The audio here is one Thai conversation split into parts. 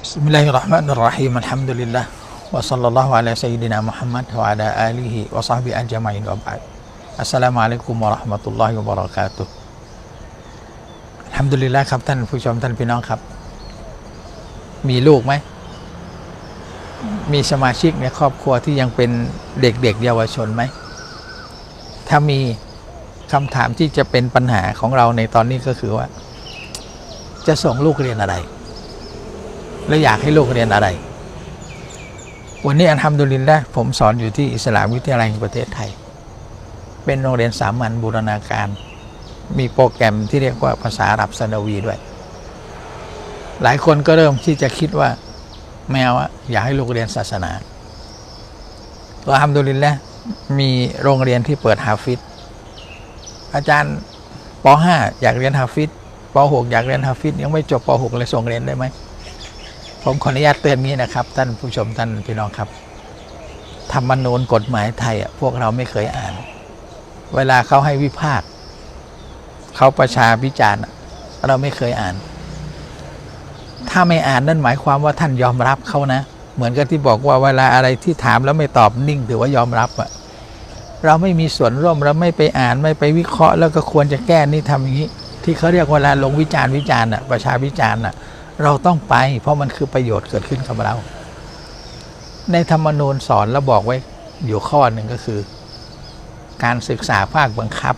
بسم الله الرحمن الرحيم الحمد لله وصلى الله على سيدنا محمد وعلى آله وصحبه أجمعين وبعد السلام عليكم ورحمة الله وبركاته الحمد لله ครับท่านผู้ชมท่านพี่น้องครับ มีลูกไหม มีสมาชิกในครอบครัวที่ยังเป็นเด็กๆเยาวชนไหม ถ้ามีคำถามที่จะเป็นปัญหาของเราในตอนนี้ก็คือว่า จะส่งลูกเรียนอะไร และอยากให้ลูกเรียนอะไร วันนี้อันทำดุลินได้ผมสอนอยู่ที่อิสลามวิทยาลัยประเทศไทย เป็นโรงเรียนสามัญบูรณาการ มีโปรแกรมที่เรียกว่าภาษาอาหรับซานวีด้วย หลายคนก็เริ่มที่จะคิดว่าแมวอะอยากให้ลูกเรียนศาสนาก็ทำดุลินแล้วมีโรงเรียนที่เปิดฮาฟิดอาจารย์ป .5 อยากเรียนฮาฟิดป .6 อยากเรียนฮาฟิดยังไม่จบป .6 เลยส่งเรียนได้ไหม ผมขออนุญาตเตือนนี้นะครับ ท่านผู้ชมท่านพี่น้องครับ ธรรมนูญกฎหมายไทยอะพวกเราไม่เคยอ่าน เวลาเขาให้วิพากษ์เขาประชาพิจารณ์เราไม่เคยอ่าน ถ้าไม่อ่านนั่นหมายความว่าท่านยอมรับเขานะ เหมือนกับที่บอกว่าเวลาอะไรที่ถามแล้วไม่ตอบนิ่งถือว่ายอมรับอะเราไม่มีส่วนร่วมเราไม่ไปอ่านไม่ไปวิเคราะห์แล้วก็ควรจะแก้นี่ทำอย่างนี้ ที่เขาเรียกเวลาลงวิจารณ์วิจารณ์อะประชาวิจารณ์อะ เราต้องไป เพราะมันคือประโยชน์เกิดขึ้นกับเรา ในธรรมนูญสอนแล้วบอกไว้อยู่ข้อหนึ่งก็คือ การศึกษาภาคบังคับ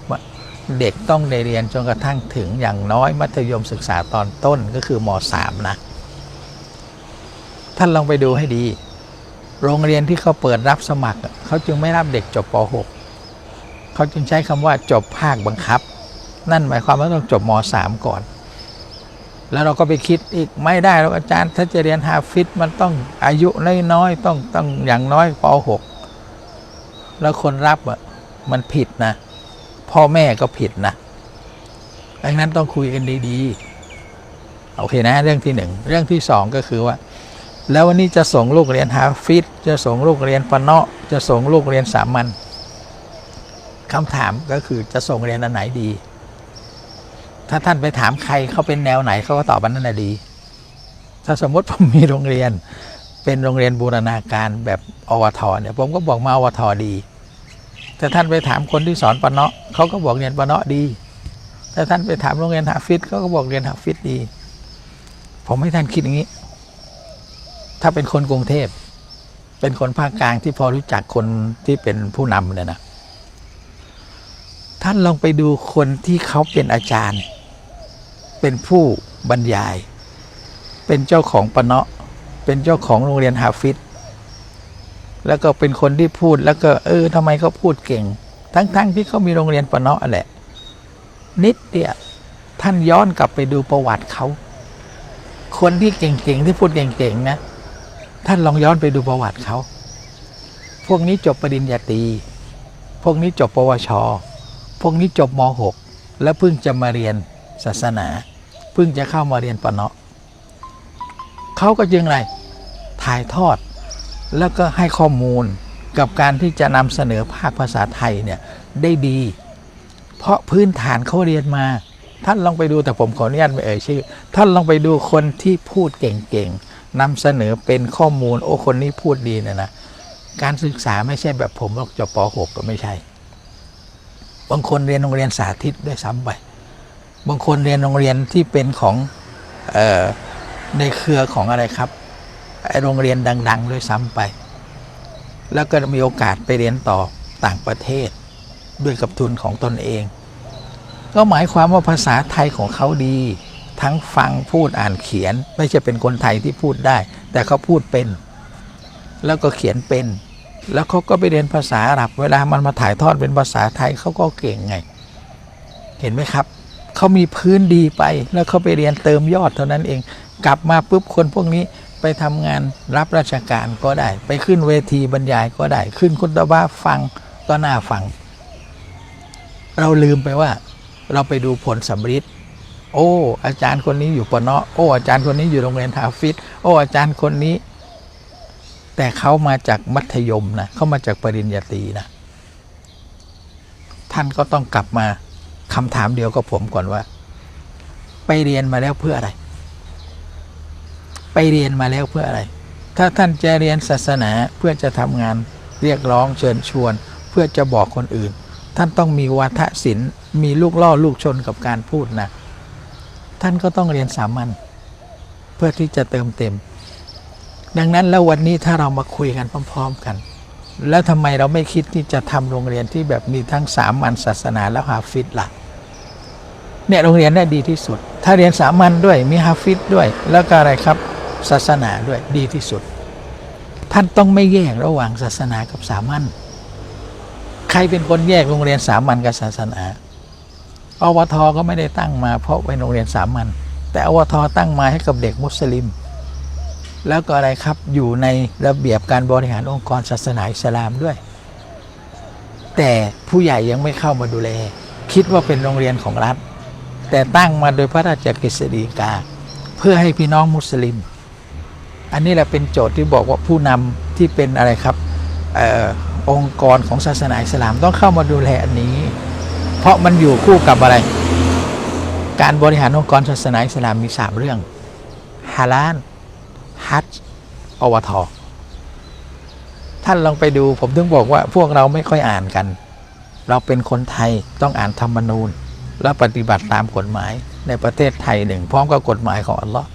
เด็กต้องได้เรียนจนกระทั่งถึงอย่างน้อยมัธยมศึกษาตอนต้นก็คือม .3 นะท่านลองไปดูให้ดี โรงเรียนที่เขาเปิดรับสมัคร เขาจึงไม่รับเด็กจบป .6 เขาจึงใช้คำว่าจบภาคบังคับ นั่นหมายความว่าต้องจบม .3 ก่อน แล้วเราก็ไปคิดอีกไม่ได้แล้วอาจารย์ ถ้าจะเรียนฮาฟิดมันต้องอายุน้อยๆต้องต้องอย่างน้อยป .6 แล้วคนรับอะมันผิดนะ พ่อแม่ก็ผิดนะดังนั้นต้องคุยกันดีๆ โอเคนะ เรื่องที่หนึ่งเรื่องที่สองก็คือว่า แล้ววันนี้จะส่งลูกเรียนฮาฟิดจะส่งลูกเรียนปะเนาะจะส่งลูกเรียนสามัญคำถามก็คือจะส่งเรียนอันไหนดี ถ้าท่านไปถามใครเขาเป็นแนวไหนเขาก็ตอบอันนั้นนะดี ถ้าสมมติผมมีโรงเรียน เป็นโรงเรียนบูรณาการแบบอวทเนี่ยผมก็บอกมาอวทดี แต่ท่านไปถามคนที่สอนปะเนาะเขาก็บอกเรียนปะเนาะดี แต่ท่านไปถามโรงเรียนฮาฟิดเขาก็บอกเรียนฮาฟิดดี ผมให้ท่านคิดอย่างนี้ ถ้าเป็นคนกรุงเทพเป็นคนภาคกลางที่พอรู้จักคนที่เป็นผู้นำเนี่ยนะท่านลองไปดูคนที่เขาเป็นอาจารย์ เป็นผู้บรรยาย เป็นเจ้าของปะเนาะ เป็นเจ้าของโรงเรียนฮาฟิดแล้วก็เป็นคนที่พูดแล้วก็เออทำไมเขาพูดเก่ง ทั้งๆทที่เขามีโรงเรียนปะเนาะแหละ นิดเดียวท่านย้อนกลับไปดูประวัติเขา คนที่เก่งๆที่พูดเก่งๆนะท่านลองย้อนไปดูประวัติเขา พวกนี้จบปริญญาตรี พวกนี้จบปวช พวกนี้จบม .6 แล้วเพิ่งจะมาเรียนศาสนา เพิ่งจะเข้ามาเรียนปะเนาะเขาก็จึงไรถ่ายทอด แล้วก็ให้ข้อมูลกับการที่จะนำเสนอภาคภาษาไทยเนี่ยได้ดี เพราะพื้นฐานเขาเรียนมา ท่านลองไปดูแต่ผมขออนุญาตไม่เอ่ยชื่อ ท่านลองไปดูคนที่พูดเก่งๆนำเสนอเป็นข้อมูล โอ้คนนี้พูดดีเนี่ยนะการศึกษาไม่ใช่แบบผมหรอกจบป .6 ก็ไม่ใช่ บางคนเรียนโรงเรียนสาธิตด้วยซ้ำไป บางคนเรียนโรงเรียนที่เป็นของออในเครือของอะไรครับไอโรงเรียนดัง ๆ ด้วยซ้ำไป แล้วก็มีโอกาสไปเรียนต่อต่างประเทศ ด้วยกับทุนของตนเอง ก็หมายความว่าภาษาไทยของเขาดี ทั้งฟังพูดอ่านเขียน ไม่ใช่เป็นคนไทยที่พูดได้ แต่เขาพูดเป็น แล้วก็เขียนเป็น แล้วเขาก็ไปเรียนภาษาอาหรับ เวลามันมาถ่ายทอดเป็นภาษาไทยเขาก็เก่งไง เห็นไหมครับ เขามีพื้นดีไป แล้วเขาไปเรียนเติมยอดเท่านั้นเอง กลับมาปุ๊บคนพวกนี้ไปทำงานรับราชการก็ได้ ไปขึ้นเวทีบรรยายก็ได้ ขึ้นคุณตบ้าฟังก็น่าฟัง เราลืมไปว่า เราไปดูผลสำริดโอ้ อาจารย์คนนี้อยู่ปนเนาะโอ้อาจารย์คนนี้อยู่โรงเรียนทาฟิตโอ้อาจารย์คนนี้ แต่เขามาจากมัธยมนะเขามาจากปริญญาตรีนะท่านก็ต้องกลับมา คำถามเดียวกับผมก่อนว่า ไปเรียนมาแล้วเพื่ออะไร ไปเรียนมาแล้วเพื่ออะไร ถ้าท่านจะเรียนศาสนาเพื่อจะทำงานเรียกร้องเชิญชวน เพื่อจะบอกคนอื่น ท่านต้องมีวาทศิลป์มีลูกล่อลูกชนกับการพูดนะ ท่านก็ต้องเรียนสามัญเพื่อที่จะเติมเต็ม ดังนั้นแล้ววันนี้ถ้าเรามาคุยกันพร้อม ๆกัน แล้วทำไมเราไม่คิดที่จะทำโรงเรียนที่แบบมีทั้งสามัญศาสนาและฮาฟิดล่ะ เนี่ยโรงเรียนได้ดีที่สุด ถ้าเรียนสามัญด้วยมีฮาฟิดด้วย แล้วก็อะไรครับศาสนาด้วยดีที่สุด ท่านต้องไม่แยกระหว่างศาสนากับสามัญใครเป็นคนแยกโรงเรียนสามัญกับศาสนาอวทก็ไม่ได้ตั้งมา เพราะเป็นโรงเรียนสามัญแต่อวทตั้งมาให้กับเด็กมุสลิม แล้วก็อะไรครับอยู่ในระเบียบการบริหารองค์กรศาสนาอิสลามด้วย แต่ผู้ใหญ่ยังไม่เข้ามาดูแล คิดว่าเป็นโรงเรียนของรัฐ แต่ตั้งมาโดยพระราชกฤษฎีกา เพื่อให้พี่น้องมุสลิม อันนี้แหละเป็นโจทย์ที่บอกว่าผู้นำที่เป็นอะไรครับออองค์กรของศาสนาอิสลามต้องเข้ามาดูแลอันนี้ เพราะมันอยู่คู่กับอะไร การบริหารองค์กรศาสนาอิสลามมีสามเรื่องฮาลานฮัจอวทท่านลองไปดูผมถึงบอกว่าพวกเราไม่ค่อยอ่านกัน เราเป็นคนไทยต้องอ่านธรรมนูญ และปฏิบัติตามกฎหมายในประเทศไทยหนึ่ง พร้อมกับกฎหมายของอัลลอฮ์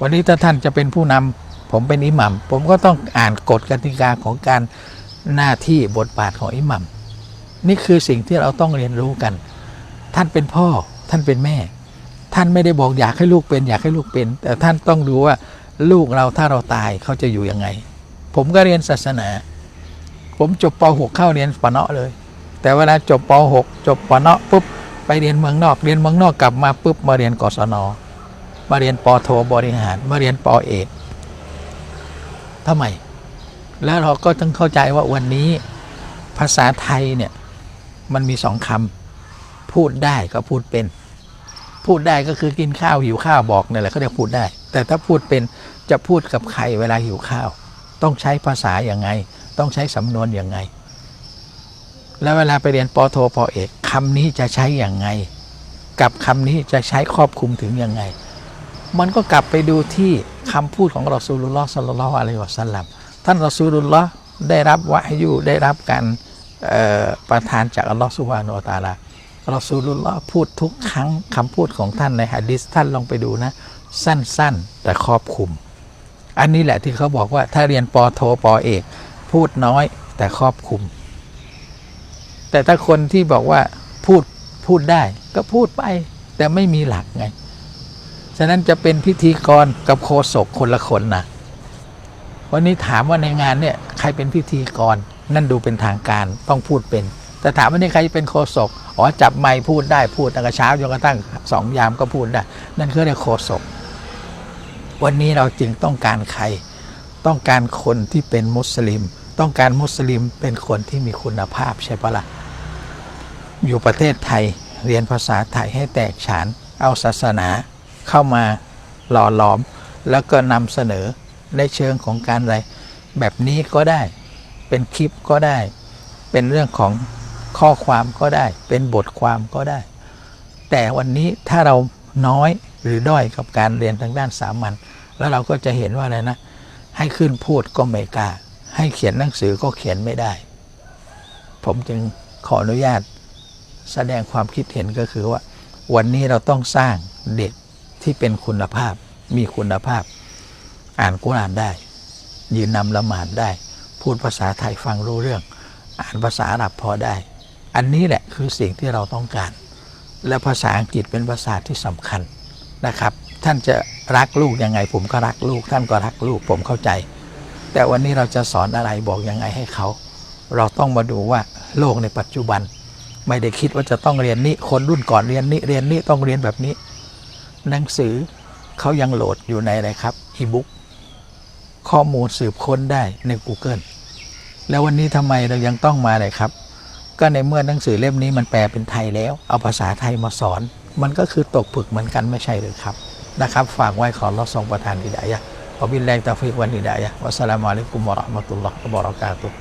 วันนี้ถ้าท่านจะเป็นผู้นำผมเป็นอิหมัมผมก็ต้องอ่านกฎกติกาของการหน้าที่บทบาทของอิหมัมนี่คือสิ่งที่เราต้องเรียนรู้กัน ท่านเป็นพ่อท่านเป็นแม่ ท่านไม่ได้บอกอยากให้ลูกเป็น อยากให้ลูกเป็น แต่ท่านต้องดูว่าลูกเราถ้าเราตายเขาจะอยู่ยังไง ผมก็เรียนศาสนา ผมจบป .6 เข้าเรียนปะเนาะเลย แต่เวลาจบป .6 จบปะเนาะปุ๊บ ไปเรียนเมืองนอกเรียนเมืองนอกกลับมาปุ๊บมาเรียนกศนมาเรียนปโทบริหารมาเรียนปเอกทำไม แล้วเราก็ต้องเข้าใจว่าวันนี้ภาษาไทยเนี่ยมันมีสองคำพูดได้ก็พูดเป็น พูดได้ก็คือกินข้าวหิวข้าวบอกเนี่ยแหละเขาเรียกพูดได้ แต่ถ้าพูดเป็นจะพูดกับใครเวลาหิวข้าว ต้องใช้ภาษาอย่างไง ต้องใช้สำนวนอย่างไง แล้วเวลาไปเรียนปโทปเอก คำนี้จะใช้อย่างไง กับคำนี้จะใช้ครอบคลุมถึงยังไง มันก็กลับไปดูที่คำพูดของรอซูลุลลอฮ์สัลลัลลอฮุอะลัยฮิวะสัลลัมท่านรอซูลุลลอฮ์ได้รับวะฮยูได้รับการประทานจากอัลลอฮ์ซุบฮานะฮูวะตาลารอซูลุลลอฮ์พูดทุกครั้งคำพูดของท่านในฮะดิษท่านลองไปดูนะ สั้นๆ แต่ครอบคลุม อันนี้แหละที่เขาบอกว่าถ้าเรียนปโทปอเอก พูดน้อยแต่ครอบคลุมแต่ถ้าคนที่บอกว่า พูดพูดได้ก็พูดไป แต่ไม่มีหลักไง ฉะนั้นจะเป็นพิธีกรกับโคศกคนละคนนะวันนี้ถามว่าในงานเนี่ยใครเป็นพิธีกร นั่นดูเป็นทางการต้องพูดเป็น แต่ถามว่านี่ใครเป็นโคศกอ๋อจับไมค์พูดได้พูดตั้งแต่เช้าจนกระทั่งสองยามก็พูดได้นั่นคือเรียกโคศก วันนี้เราจึงต้องการใคร ต้องการคนที่เป็นมุสลิม ต้องการมุสลิมเป็นคนที่มีคุณภาพใช่ปะละ่ะ อยู่ประเทศไทย เรียนภาษาไทยให้แตกฉาน เอาศาสนาเข้ามาหล่อหลอม แล้วก็นำเสนอในเชิงของการอะไร แบบนี้ก็ได้ เป็นคลิปก็ได้ เป็นเรื่องของข้อความก็ได้ เป็นบทความก็ได้ แต่วันนี้ถ้าเราน้อยหรือด้อยกับการเรียนทางด้านสามัญแล้วเราก็จะเห็นว่าอะไรนะ ให้ขึ้นพูดก็ไม่กล้า ให้เขียนหนังสือก็เขียนไม่ได้ ผมจึงขออนุญาต แสดงความคิดเห็นก็คือว่า วันนี้เราต้องสร้างเด็กที่เป็นคุณภาพ มีคุณภาพ อ่านกุรานได้ ยืนนำละหมาดได้ พูดภาษาไทยฟังรู้เรื่อง อ่านภาษาอาหรับพอได้ อันนี้แหละคือสิ่งที่เราต้องการ และภาษาอังกฤษเป็นภาษาที่สำคัญนะครับ ท่านจะรักลูกยังไง ผมก็รักลูก ท่านก็รักลูกผมเข้าใจ แต่วันนี้เราจะสอนอะไรบอกยังไงให้เขา เราต้องมาดูว่าโลกในปัจจุบัน ไม่ได้คิดว่าจะต้องเรียนนี้คนรุ่นก่อนเรียนนี้เรียนนี้ต้องเรียนแบบนี้ หนังสือเขายังโหลดอยู่ในอะไรครับอีบุ๊กข้อมูลสืบค้นได้ใน Google แล้ววันนี้ทำไมเรายังต้องมาเลยครับ ก็ในเมื่อหนังสือเล่มนี้มันแปลเป็นไทยแล้ว เอาภาษาไทยมาสอน มันก็คือตกผึกเหมือนกันไม่ใช่หรือครับนะครับ ฝากไว้ขอรับทรงประทานฮิดายะห์วะบิลลาฮิตาฟิกวันฮิดายะวัสสลามุอะลัยกุมวะเราะห์มะตุลลอฮ์วะบะเราะกาตุฮ์